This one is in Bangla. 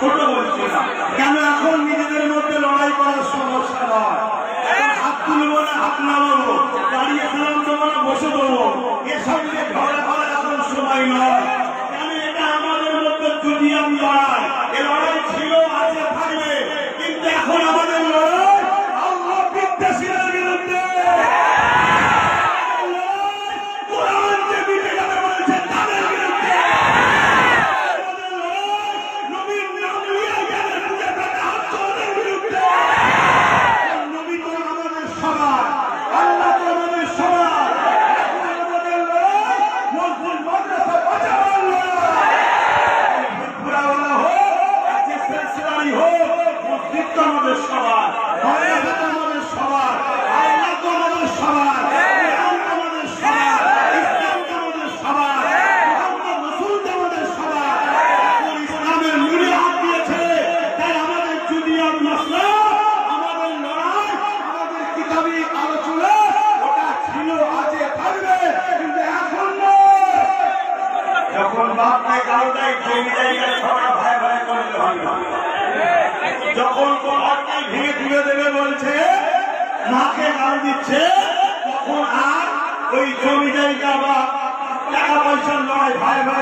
ছোট বলছি কেন এখন নিজেদের মধ্যে লড়াই করার সমস্যা নয়? হাত তুলব না, হাত নামো তো আমাদের সবার। ভয়াবহ আমাদের সবার। আয়না তো আমাদের সবার। যখন দাম দিচ্ছে তখন আর ওই জমি জায়গা বা টাকা পয়সা নয় ভাই ভাই